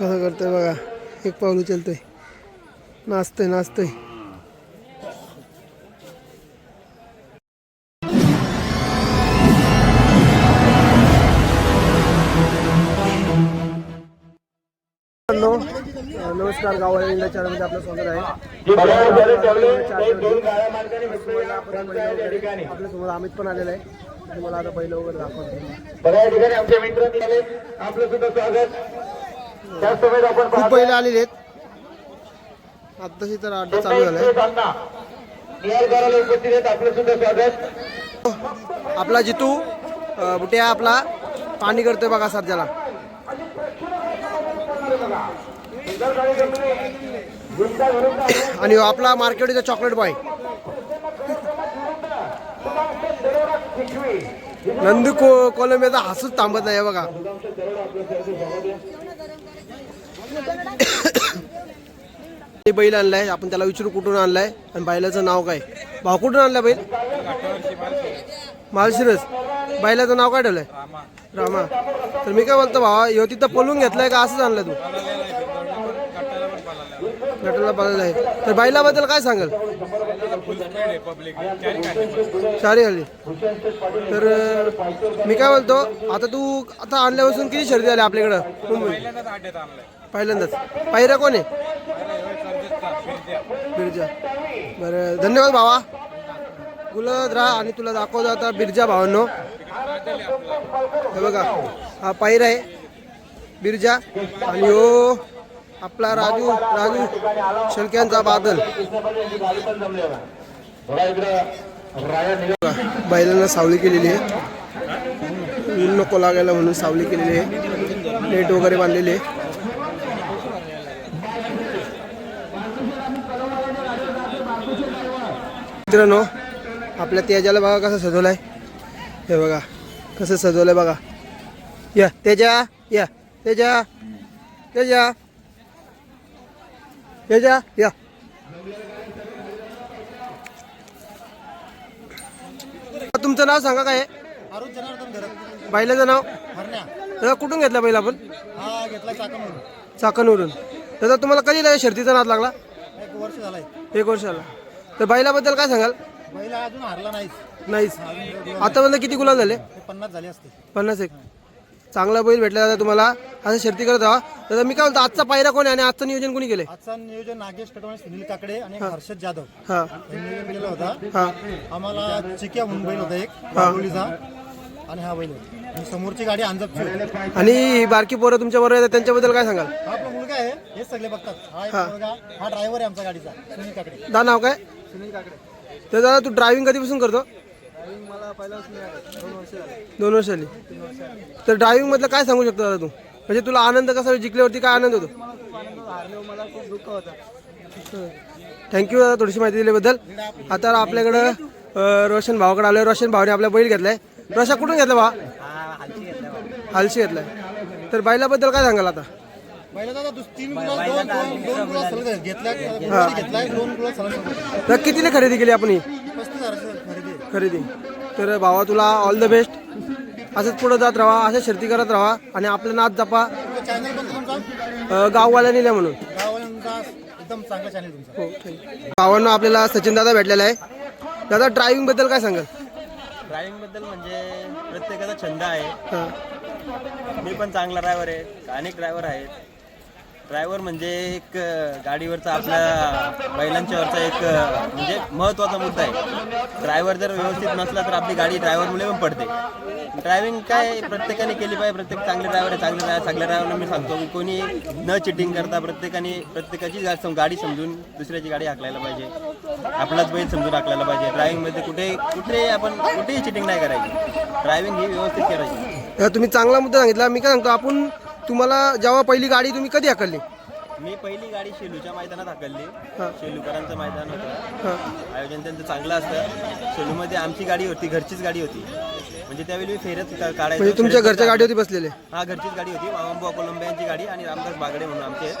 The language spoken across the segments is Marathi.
कसं करतोय बघा. एक पाऊल उचलतोय नाचतोय नाचतोय. मित्रांनो, नमस्कार गावाला इंडिया चॅनलमध्ये आपलं स्वागत आहे. आपल्यासमोर अमित पण आलेला आहे. तुम्हाला आता पहिलं वगैरे दाखवतो. बघा या ठिकाणी आमचे मित्र निघाले आपलं सुद्धा स्वागत. खूप पहिले आलेले आहेत. आत्ताशी तर अड्डा चालू झालाय. आपलं जितू अं, बुट्या आपला. पाणी करतोय बघा सध्याला आणि ह्यो आपला मार्केटचा चॉकलेट बॉय नंदू को कोलंबियाचा हसूच थांबत नाही हे बघा. ते बैल आणलाय आपण त्याला विचारू कुठून आणलाय आणि बैलाचं नाव काय? भाऊ कुठून आणलाय बैल? मालशिरस बैलाचं नाव काय ठेवलंय? रामा. तर मी काय बोलतो भावा ह्यो तिथं पळून घेतलाय का असंच आणलं तू? गटाला पळायला आहे. तर बैलाबद्दल काय सांगाल? चारी आली तर मी काय बोलतो आता तू आता आणल्यापासून किती शर्दी आली आपल्याकडं? मुंबई पहिल्यांदाच. पायऱ्या कोण आहे? बिरजा. बरं धन्यवाद भावा. गुलत राहा आणि तुला दाखवतो आता बिरजा भावांनो. हे बघा हा पायरा आहे. बिरजा आणि हो. आपला राजू राजू शेळक्यांचा बादल. बैलांना सावली केलेली आहे. ऊन नको लागायला म्हणून सावली केलेली आहे. नेट वगैरे बांधलेली आहे. मित्रांनो आपल्या तेजाला बघा कसं सजवलंय. हे बघा कसं सजवलंय बघा. या तेजा या तेजा तेजा. तेजा या. तुमचं नाव सांगा काय? आहे? अरुण जनार्दन घरत बैलाचं नाव? हरण्या. दादा कुठून घेतला बैल आपण? हा घेतला चाकणवरून. दादा तुम्हाला कधी लागला शर्तीचा नाद लागला? एक वर्ष झालाय. एक वर्षाला तर बैलाबद्दल काय सांगाल? बैला अजून हारला नाहीच. नाहीच. आतापर्यंत किती गुलाल झाले? पन्नास झाले असते. पन्नास एक. चांगला बैल भेटला दादा तुम्हाला. असं शर्ती करत राहा. दादा मी काय म्हणतो आजचा पायरा कोण आहे आणि आजचं नियोजन कोणी केलंय? आजचा नियोजन नागेश कटवाणे सुनील काकडे आणि हर्षद जाधव. हा. यांनी नियोजन केलेला होता. हा. आम्हाला चिक्या म्हणून बैल होता एक बाहुलीचा. आणि हा बैल होता. आणि समोरची गाडी अंजपची होती. आणि ही बारकी पोरं तुमच्या बरोबर येतात त्यांच्याबद्दल काय सांगाल? हा आपला मुलगा आहे. हेच सगळे बघतात. हा एक मुलगा हा ड्रायव्हर आहे आमचा गाडीचा सुनील काकडे. दा नाव काय? सुनील काकडे. तर दादा तू ड्रायव्हिंग कधीपासून करतो? मला दोन वर्ष झाले. दोन वर्ष आली तर ड्रायव्हिंग मधलं काय सांगू शकतो दादा तू? म्हणजे तुला आनंद कसा जिंकल्यावरती काय आनंद होतो? मला खूप आनंद हारल्यावर मला खूप दुःख होतं. थँक्यू दादा थोडीशी माहिती दिल्याबद्दल. आता आपल्याकडं अं, रोशन भावाकडे आलोय. रोशन भावाने आपला बैल घेतलाय. रोशा कुठून घेतला भावा? हालशी घेतलाय. तर बैलाबद्दल काय सांगाल आता? पहिला दादा दुस- तीन गुलाल दोन दोन दोन गुलाल सलग आहेत. घेतल्या गुलाल घेतलाय दोन गुलाल सलग सलग. तर कितीने खरेदी केली आपण ही? पस्तीस हजाराची खरेदी. खरेदी. तर भावा तुला ऑल द बेस्ट असंच पुढे जात राहा अशा शर्ती करत राहा आणि आपलं नाच जपा. गाववाल्या नेल्या म्हणून. हो भावांना आपल्याला सचिन दादा भेटलेला आहे. दादा ड्रायव्हिंगबद्दल काय सांगाल? ड्रायव्हिंगबद्दल म्हणजे प्रत्येकाचा छंद आहे. मी पण चांगला ड्रायव्हर आहे अनेक ड्रायव्हर आहेत ड्रायव्हर म्हणजे एक गाडीवरचा आपल्या बैलांच्यावरचा एक म्हणजे महत्त्वाचा मुद्दा आहे. ड्रायव्हर जर व्यवस्थित नसला तर आपली गाडी ड्रायव्हरमुळे पण पडते. ड्रायव्हिंग काय प्रत्येकाने केली पाहिजे प्रत्येक चांगले ड्रायव्हर आहे चांगले ड्रायव्हर सगळ्या ड्रायव्हरला मी सांगतो की कोणी न चिटिंग करता प्रत्येकाने प्रत्येकाची गाडी समजून दुसऱ्याची गाडी हाकलायला पाहिजे. आपलाच बैल समजून हाकलायला पाहिजे. ड्रायव्हिंगमध्ये कुठे कुठे आपण कुठेही चिटिंग नाही करायची. ड्रायव्हिंग ही व्यवस्थित करायची. तुम्ही चांगला मुद्दा सांगितला. मी काय सांगतो आपण तुम्हाला जेव्हा पहिली गाडी तुम्ही कधी हाकलली? मी पहिली गाडी शेलूच्या मैदानात हाकलली. शेलूकरांचं मैदान होतं. आयोजन त्यांचं चांगलं असतं. शेलूमध्ये आमची गाडी होती घरचीच गाडी होती. म्हणजे त्यावेळी मी फेरत काढायचो म्हणजे तुमच्या घरच्या गाडीवरती बसलेले? हा घरचीच गाडी होती. मामांबुवा कोलंबे यांची गाडी आणि रामदास बागडे म्हणून आमचे.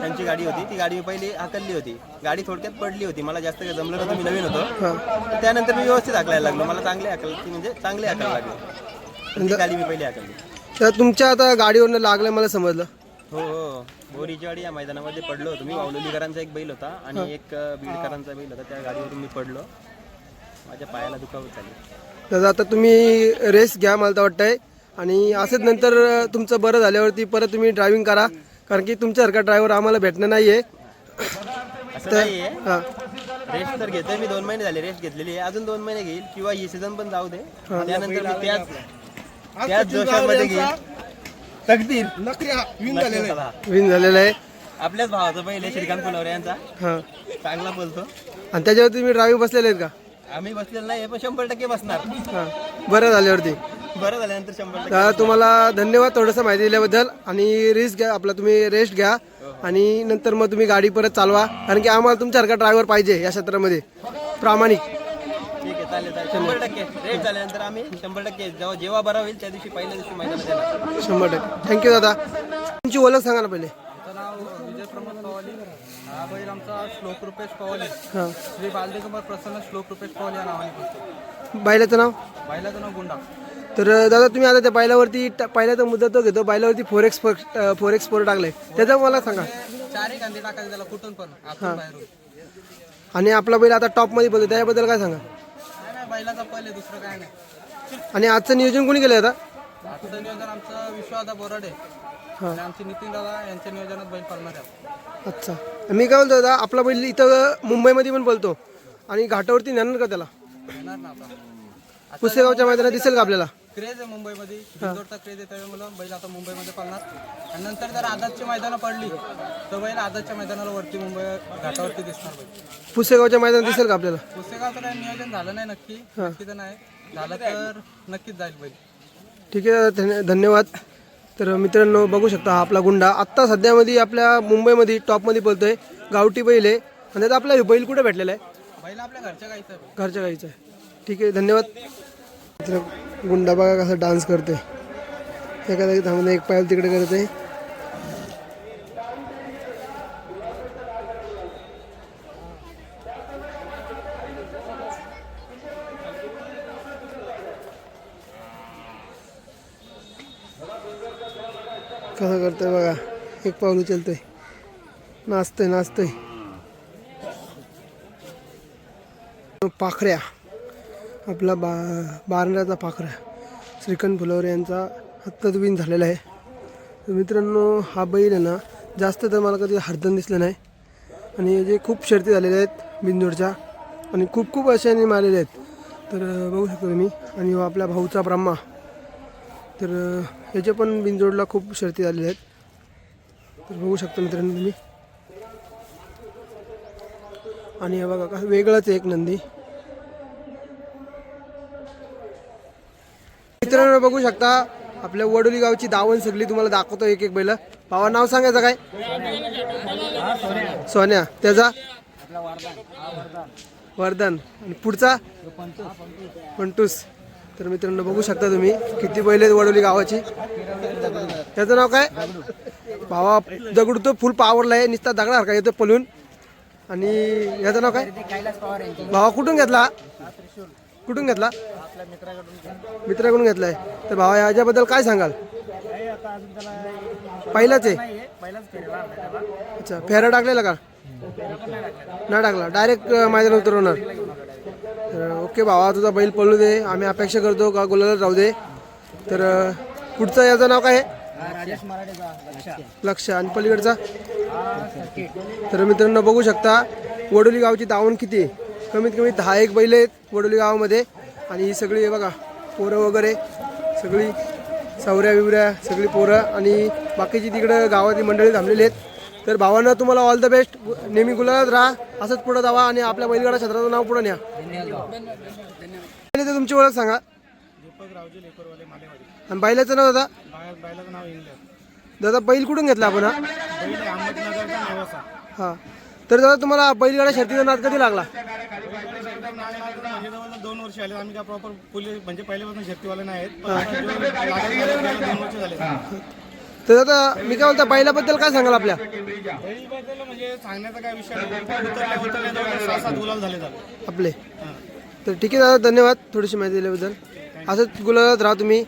त्यांची गाडी होती. ती गाडी मी पहिली हाकलली होती. गाडी थोडक्यात पडली होती. मला जास्त काही जमलं नव्हतं मी नवीन होतो. त्यानंतर मी व्यवस्थित हाकलायला लागलो. मला चांगले हाकलती म्हणजे चांगले हाकायला लागले. गाडी मी पहिली हाकलली. तर तुमच्या आता गाडीवरनं लागलं मला समजलं. हो हो. बोरीच्यावाडी या मैदानामध्ये पडलो होतो मी. वावलोलीकरांचा एक बैल होता आणि एक बीडकरांचा बैल होता. त्या गाडीवरून मी पडलो. माझ्या पायाला दुखावत झाली. दादा आता तुम्ही रेस घ्या मला तर वाटतंय. आणि असंच नंतर तुमचं बरं झाल्यावरती परत तुम्ही ड्रायव्हिंग करा. कारण की तुमच्यासारखा ड्रायव्हर आम्हाला भेटणं नाही आहे असं नाहीये. हां. रेस्ट तर घेतोय. मी दोन महिने झाले रेस्ट घेतलेली आहे. अजून दोन महिने घेईल किंवा ही सीझन पण जाऊ दे. त्यानंतर मी त्याच त्याच जोशामध्ये तकदीर. चला. विन झालेलं आहे. आपल्याच भावाचा पहिले श्रीकांत फुलवरे यांचा. हां. चांगला बोलतो. आणि त्याच्यावर तुम्ही ड्रायव्हिंग बसलेले आहेत का? आम्ही बसलेलो नाही पण शंभर टक्के बसणार. हां. बरं झाल्यावरती बरं झाल्यानंतर शंभर टक्के दादा तुम्हाला धन्यवाद थोडंसं माहिती दिल्याबद्दल आणि रिस्क घ्या आपला तुम्ही रेस्ट घ्या. आणि नंतर मग तुम्ही गाडी परत चालवा. कारण की आम्हाला तुमच्यासारखा ड्रायव्हर पाहिजे या क्षेत्रामध्ये. प्रामाणिक. चालेल चालेल शंभर टक्के रेट झाल्यानंतर आम्ही शंभर टक्के जेव्हा जेव्हा बरा होईल त्या दिवशी पहिल्या दिवशी मैदानात येणार. शंभर टक्के. थँक्यू दादा. तुमची ओळख सांगा ना पहिले. आमचं नाव विजय प्रमोद पवाली. हा बैल आमचा श्लोक रुपेश पवाली. हां. श्री बालदेकुमार प्रसन्न श्लोक रुपेश पवाली या नावाने बोलतो बैलाचं नाव? बैलाचं नाव गुंडा. तर दादा तुम्ही आता त्या बैलावरती ट- पहिल्याचा मुद्दा तो घेतो. बैलावरती four X four X four टाकलाय. त्याचं मला सांगा. चारही कांदे टाकायचे त्याला कुठून पण बाहेरून. आणि आपला बैल आता टॉपमध्ये बोलतो त्याबद्दल काय सांगा? बैलाचा पहिले दुसरं काय नाही. आणि आजचं नियोजन कोणी केलं आता? आजचं नियोजन आमचं विश्वदादा बोराडे आणि आमचे नितीन दादा यांच्या नियोजनात बैल पडणार आहे. अच्छा. मी काय बोलतो दादा आपला बैल इथं मुंबईमध्ये पण बोलतो आणि घाटावरती नेणार का त्याला? येणार ना आता. पुसेगावच्या मैदानात दिसेल का आपल्याला? क्रेज आहे मुंबईमध्ये. बिंदोडचा क्रेज आहे त्यामुळे बैल आता मुंबईमध्ये पडणार आणि नंतर जर आदातची मैदानं पडली तर बैल आदातच्या मैदानाला वरती मुंबई घाटावरती दिसणार बैल. पुसेगावच्या मैदानात दिसेल का आपल्याला? पुस्तकाचं काही नियोजन झालं नाही नक्की नक्की तर नाही. झालं तर नक्कीच जाईल बैल. ठीक आहे धन्य- धन्यवाद. तर मित्रांनो बघू शकता हा आपला गुंडा. आत्ता सध्यामध्ये आपल्या मुंबईमध्ये टॉपमध्ये बोलतोय गावठी बैल आहे. आणि त्यात आपला बैल कुठे भेटलेला आहे? बैल आपल्या घरच्या गाईचं आहे. घरच्या गाईचा आहे. ठीक आहे धन्यवाद. गुंडा बघा कसा डान्स करते एखादा जागी थांबून एक पायल तिकडे करते कसं करतोय बघा एक पाऊल उचलतोय. नाचतोय नाचतोय. पाखऱ्या. आपला बा बारण्याचा पाखरा श्रीकांत फुलवरे यांचा आत्ताच विन झालेला आहे. मित्रांनो हा बैल आहे ना जास्त तर मला कधी हरदण दिसलं नाही. आणि जे खूप शर्ती झालेल्या आहेत बिंदूरच्या आणि खूप खूप अशा मारलेले आहेत. तर बघू शकतो तुम्ही आणि आपल्या भाऊचा ब्रह्मा. तर याच्या पण बिंजोडला खूप शर्ती झालेल्या आहेत. तर बघू शकता मित्रांनो तुम्ही. आणि हे बघा का वेगळंच आहे एक नंदी. मित्रांनो बघू शकता आपल्या वडोली गावची दावण सगळी तुम्हाला दाखवतो एक एक बैल. भावा नाव सांगायचं काय? सोन्या. त्याचा? वर्धन. आणि पुढचा? पंटूस. तर मित्रांनो बघू शकता तुम्ही किती बैल आहेत वडोली गावाची. त्याचं नाव काय? भावा दगडू तो फुल पावरला आहे नुसता दगडासारखा येतो पलून. आणि याचं नाव काय? भावा कुठून घेतला? कुठून घेतला? मित्राकडून घेतलाय. तर भावा याच्याबद्दल काय सांगाल? पहिलाच आहे. अच्छा फेरा टाकलेला का? नाही टाकला. डायरेक्ट मैदानात उतरवणार. तर ओके भावा तुझा बैल पळू दे. आम्ही अपेक्षा करतो का गुलाला राहू दे. तर अं, पुढचं याचं नाव काय आहे? लक्ष आणि पलीकडचा? तर मित्रांनो बघू शकता वडोली गावची दावण किती आहे? कमीत कमी दहा एक बैल आहेत वडोली गावामध्ये. आणि ही सगळी हे बघा पोरं वगैरे सगळी सवऱ्या बिवऱ्या सगळी पोरं आणि बाकीची तिकडं गावातली मंडळी थांबलेली आहेत. तर भावांना तुम्हाला ऑल द बेस्ट नेहमी गुलाबात राहा असंच पुढं जावा आणि आपल्या बैलगाडा क्षेत्राचं नाव पुढं न्या. तुमची ओळख सांगा. आणि बैलाचं नाव दादा? दादा बैल कुठून घेतला आपण हा? हां. तर दादा तुम्हाला बैलगाडा शर्तीचा नाद कधी लागला? दोन वर्ष आले आम्ही काय प्रॉपर पोलीस म्हणजे पहिल्यापासून शेतीवाले नाही आहेत पण आता जो लागत गेला त्याला दोन वर्ष झाले. तर दादा मी काय बोलतो बैलाबद्दल काय सांगाल आपल्या? बैलबद्दल म्हणजे सांगण्याचा काय विषय नाही उतरल्या उतरल्या जवळ सहा सात गुलाल झाले झाले. आपले. तर ठीक आहे दादा धन्यवाद थोडीशी माहिती दिल्याबद्दल. असंच गुलाबात राहा तुम्ही.